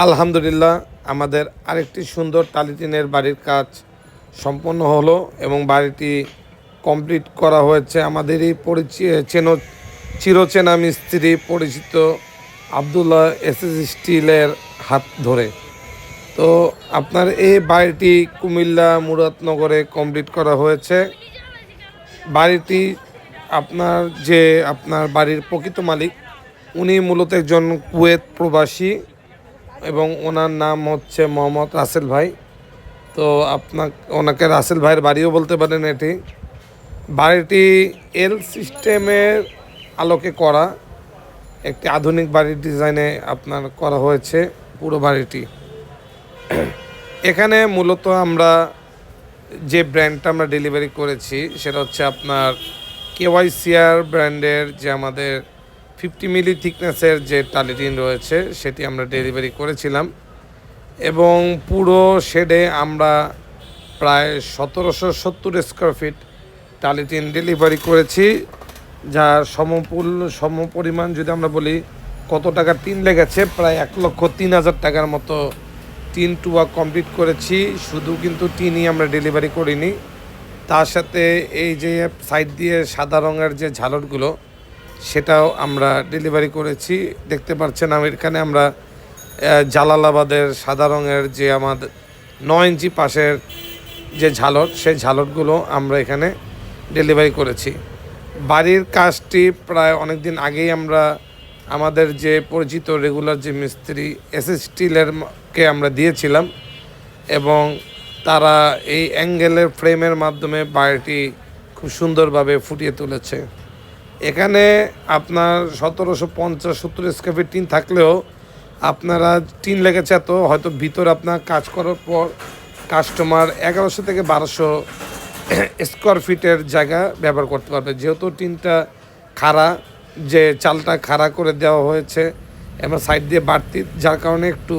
আলহামদুলিল্লাহ, আমাদের আরেকটি সুন্দর টালিটিনের বাড়ির কাজ সম্পন্ন হলো এবং বাড়িটি কমপ্লিট করা হয়েছে। আমাদেরই পরিচয় চেন, চিরচেনা মিস্ত্রি পরিচিত আবদুল্লাহ এস এস স্টিলের হাত ধরে। তো আপনার এই বাড়িটি কুমিল্লা মুরাদনগরে কমপ্লিট করা হয়েছে। বাড়িটি আপনার যে আপনার বাড়ির প্রকৃত মালিক, উনি মূলত একজন কুয়েত প্রবাসী। এবং ওনার নাম হচ্ছে মোহাম্মদ রাসেল ভাই। তো আপনার ওনাকে রাসেল ভাইয়ের বাড়িও বলতে পারেন এটি। বাড়িটি এল সিস্টেমের আলোকে করা। একটি আধুনিক বাড়ির ডিজাইনে আপনার করা হয়েছে পুরো বাড়িটি। এখানে মূলত আমরা যে ব্র্যান্ডটা আমরা ডেলিভারি করেছি, সেটা হচ্ছে আপনার কেওয়াইসিআর ব্র্যান্ডের যে আমাদের ফিফটি মিলি থিকনেসের যে টালিটিন রয়েছে, সেটি আমরা ডেলিভারি করেছিলাম। এবং পুরো শেডে আমরা প্রায় সতেরোশো সত্তর স্কোয়ার ফিট টালিটিন ডেলিভারি করেছি, যার সমপুল সম পরিমাণ যদি আমরা বলি, কত টাকার টিন লেগেছে? প্রায় এক লক্ষ তিন হাজার টাকার মতো টিন টুয়া কমপ্লিট করেছি। শুধু কিন্তু টিনই আমরা ডেলিভারি করিনি। তার সাথে এই যে সাইড দিয়ে সাদা রঙের যে ঝালরগুলো সেটাও আমরা ডেলিভারি করেছি। দেখতে পাচ্ছেন আমি এখানে আমরা জালালাবাদের সাদা রঙের যে আমাদের নয় ইঞ্চি পাশের যে ঝালট, সেই ঝালটগুলো আমরা এখানে ডেলিভারি করেছি। বাড়ির কাজটি প্রায় অনেক দিন আগেই আমরা, আমাদের যে পরিচিত রেগুলার যে মিস্ত্রি এস এস স্টিলের কে আমরা দিয়েছিলাম এবং তারা এই অ্যাঙ্গেলের ফ্রেমের মাধ্যমে বাড়িটি খুব সুন্দরভাবে ফুটিয়ে তুলেছে। এখানে আপনার সতেরোশো পঞ্চাশ সত্তর স্কোয়ার ফিট টিন থাকলেও আপনারা টিন লেগেছে এত, হয়তো ভিতর আপনার কাজ করার পর কাস্টমার এগারোশো থেকে বারোশো স্কোয়ার ফিটের জায়গা ব্যবহার করতে পারবে। যেহেতু টিনটা খাড়া, যে চালটা খাড়া করে দেওয়া হয়েছে এবং সাইড দিয়ে বাড়তি, যার কারণে একটু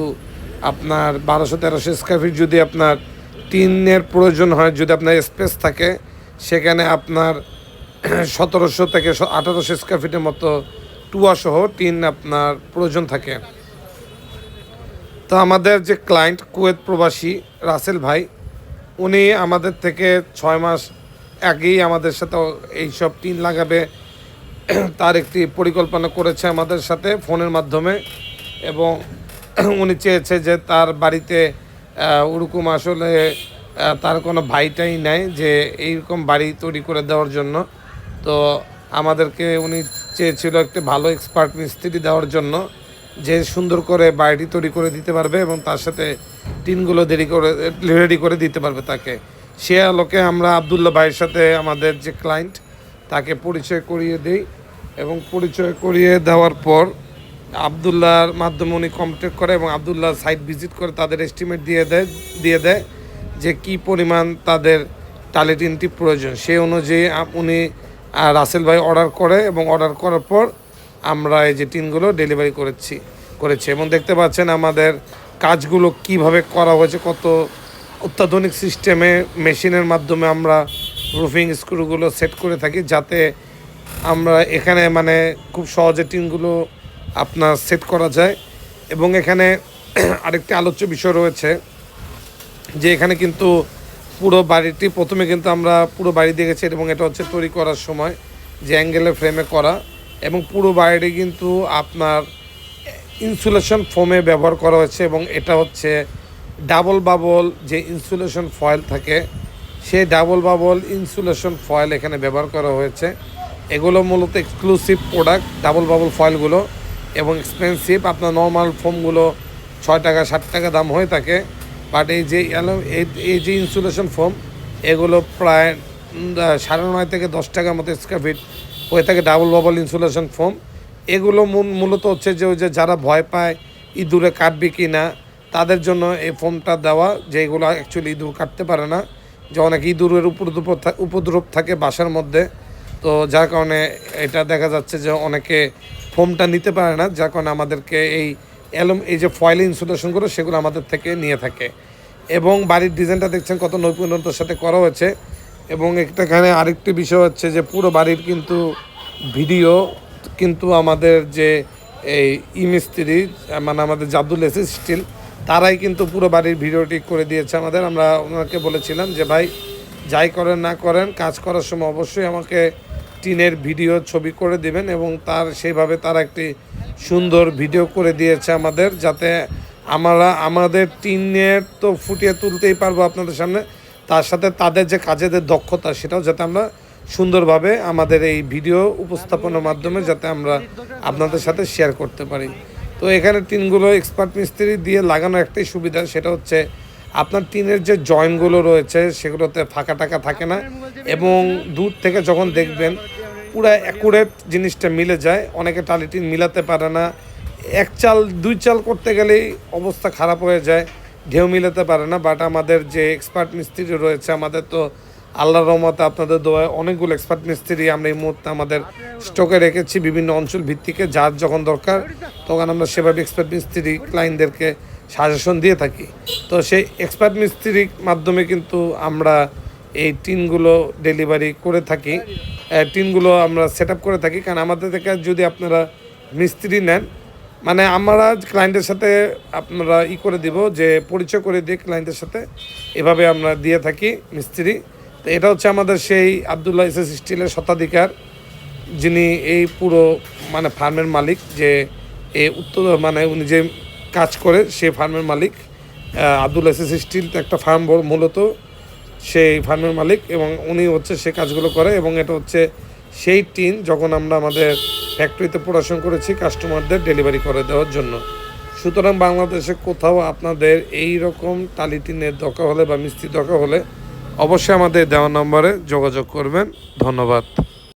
আপনার বারোশো তেরোশো স্কোয়ার ফিট যদি আপনার টিনের প্রয়োজন হয়, যদি আপনার স্পেস থাকে, সেখানে আপনার সতেরোশো থেকে আঠারোশো স্কোয়ার ফিটের মতো টুয়াসহ টিন আপনার প্রয়োজন থাকে। তো আমাদের যে ক্লায়েন্ট কুয়েত প্রবাসী রাসেল ভাই, উনি আমাদের থেকে ছয় মাস আগেই আমাদের সাথে এইসব টিন লাগাবে। তার একটি পরিকল্পনা করেছে আমাদের সাথে ফোনের মাধ্যমে এবং উনি চেয়েছে যে তার বাড়িতে ওরকম আসলে তার কোনো ভাইটাই নাই যে এইরকম বাড়ি তৈরি করে দেওয়ার জন্য। তো আমাদেরকে উনি চেয়েছিল একটি ভালো এক্সপার্ট মিস্ত্রি দেওয়ার জন্য যে সুন্দর করে বাড়িটি তৈরি করে দিতে পারবে এবং তার সাথে টিনগুলো দেরি করে রেডি করে দিতে পারবে তাকে। সে আলোকে আমরা আবদুল্লাহ ভাইয়ের সাথে আমাদের যে ক্লায়েন্ট তাকে পরিচয় করিয়ে দিই এবং পরিচয় করিয়ে দেওয়ার পর আবদুল্লাহর মাধ্যমে উনি কন্ট্যাক্ট করে এবং আবদুল্লাহ সাইট ভিজিট করে তাদের এস্টিমেট দিয়ে দেয় দিয়ে দেয় যে কি পরিমাণ তাদের টালিটিনটি প্রয়োজন। সেই অনুযায়ী উনি আহ, রাসেল ভাই অর্ডার করে এবং অর্ডার করার পর আমরা এই যে টিনগুলো ডেলিভারি করেছি করেছি। এবং দেখতে পাচ্ছেন আমাদের কাজগুলো কীভাবে করা হয়েছে কত অত্যাধুনিক সিস্টেমে মেশিনের মাধ্যমে আমরা রুফিং স্ক্রুগুলো সেট করে থাকি যাতে আমরা এখানে মানে খুব সহজে টিনগুলো আপনার সেট করা যায়। এবং এখানে আরেকটি আলোচ্য বিষয় রয়েছে যে এখানে কিন্তু পুরো বাড়িটি প্রথমে কিন্তু আমরা পুরো বাড়ি দেখেছি এবং এটা হচ্ছে তৈরি করার সময় যে অ্যাঙ্গেলে ফ্রেমে করা এবং পুরো বাড়িটি কিন্তু আপনার ইনসুলেশন ফোমে ব্যবহার করা হয়েছে এবং এটা হচ্ছে ডাবল বাবল যে ইনসুলেশন ফয়েল থাকে, সেই ডাবল বাবল ইনসুলেশন ফয়েল এখানে ব্যবহার করা হয়েছে। এগুলো মূলত এক্সক্লুসিভ প্রোডাক্ট ডাবল বাবল ফয়েলগুলো এবং এক্সপেন্সিভ আপনার নর্মাল ফোমগুলো ছয় টাকা, ষাট টাকা দাম হয়ে থাকে। বাট এই যে এই- যে ইনসুলেশন ফোম এগুলো প্রায় সাড়ে নয় থেকে দশ টাকার মতো স্কোয়ার ফিট হয়ে থাকে ডাবল বাবল ইনসুলেশন ফোম এগুলো মূল- মূলত হচ্ছে যে ওই যে যারা ভয় পায় ইঁদুরে কাটবে কি না তাদের জন্য এই ফোমটা দেওয়া, যে এগুলো অ্যাকচুয়ালি ইঁদুর কাটতে পারে না। যে অনেক ইঁদুরের উপদ্রব উপদ্রব থাকে বাসার মধ্যে। তো যার কারণে এটা দেখা যাচ্ছে যে অনেকে ফোমটা নিতে পারে না, যার কারণে আমাদেরকে এই অ্যালুম, এই যে ফয়েল ইনসুলেশনগুলো সেগুলো আমাদের থেকে নিয়ে থাকে। এবং বাড়ির ডিজাইনটা দেখছেন কত নৈপুণ্যতার সাথে করা হয়েছে। এবং এখানে আরেকটি বিষয় হচ্ছে যে, পুরো বাড়ির কিন্তু ভিডিও, কিন্তু আমাদের যে এই ই মিস্ত্রি মানে আমাদের জাদুল এসিস স্টিল, তারাই কিন্তু পুরো বাড়ির ভিডিওটি করে দিয়েছে আমাদের। আমরা ওনাকে বলেছিলাম যে, ভাই, যাই করেন না করেন, কাজ করার সময় অবশ্যই আমাকে টিনের ভিডিও ছবি করে দিবেন। এবং তার, সেইভাবে তারা একটি সুন্দর ভিডিও করে দিয়েছে আমাদের, যাতে আমরা আমাদের টিনের তো ফুটিয়ে তুলতেই পারব আপনাদের সামনে। তার সাথে তাদের যে কাজের দক্ষতা, সেটাও যাতে আমরা সুন্দরভাবে আমাদের এই ভিডিও উপস্থাপনের মাধ্যমে যাতে আমরা আপনাদের সাথে শেয়ার করতে পারি। তো এখানে টিনগুলো এক্সপার্ট মিস্ত্রি দিয়ে লাগানো একটাই সুবিধা, সেটা হচ্ছে আপনার টিনের যে জয়েন্টগুলো রয়েছে, সেগুলোতে ফাঁকা টাকা থাকে না। এবং দূর থেকে যখন দেখবেন পুরো অ্যাকুরেট জিনিসটা মিলে যায়। অনেকে টালি টিন মিলাতে পারে না। এক চাল, দুই চাল করতে গেলেই অবস্থা খারাপ হয়ে যায়। ঢেউ মিলাতে পারে না বাট আমাদের যে এক্সপার্ট মিস্ত্রি রয়েছে, আমাদের তো আল্লাহর রহমতে আপনাদের দোয়ায় অনেকগুলো এক্সপার্ট মিস্ত্রি আমরা এই মুহূর্তে আমাদের স্টকে রেখেছি বিভিন্ন অঞ্চল ভিত্তিকে, যার যখন দরকার, তখন আমরা সেভাবে এক্সপার্ট মিস্ত্রি ক্লায়েন্টদেরকে সাজেশন দিয়ে থাকি। তো সেই এক্সপার্ট মিস্ত্রির মাধ্যমে কিন্তু আমরা এই টিনগুলো ডেলিভারি করে থাকি। টিনগুলো আমরা সেট করে থাকি। কারণ আমাদের থেকে যদি আপনারা মিস্ত্রি নেন মানে আমরা ক্লায়েন্টের সাথে আপনারা ই করে দিব যে পরিচয় করে দিই ক্লায়েন্টের সাথে এভাবে আমরা দিয়ে থাকি মিস্ত্রি। তো এটা হচ্ছে আমাদের সেই আবদুল্লাহ এস স্টিলের শতাধিকার যিনি এই পুরো মানে ফার্মের মালিক যে এই উত্তর মানে উনি যে কাজ করে সে ফার্মের মালিক। আহ, আব্দুল এস স্টিল একটা ফার্ম মূলত সেই ফার্মের মালিক এবং উনি হচ্ছে সে কাজগুলো করে এবং এটা হচ্ছে সেই টিন যখন আমরা আমাদের ফ্যাক্টরিতে প্রোডাকশন করেছি কাস্টমারদের ডেলিভারি করে দেওয়ার জন্য। সুতরাং বাংলাদেশে কোথাও আপনাদের এই রকম টালি টিনের দরকার হলে বা মিস্ত্রির দরকার হলে অবশ্যই আমাদের দেওয়া নম্বরে যোগাযোগ করবেন। ধন্যবাদ।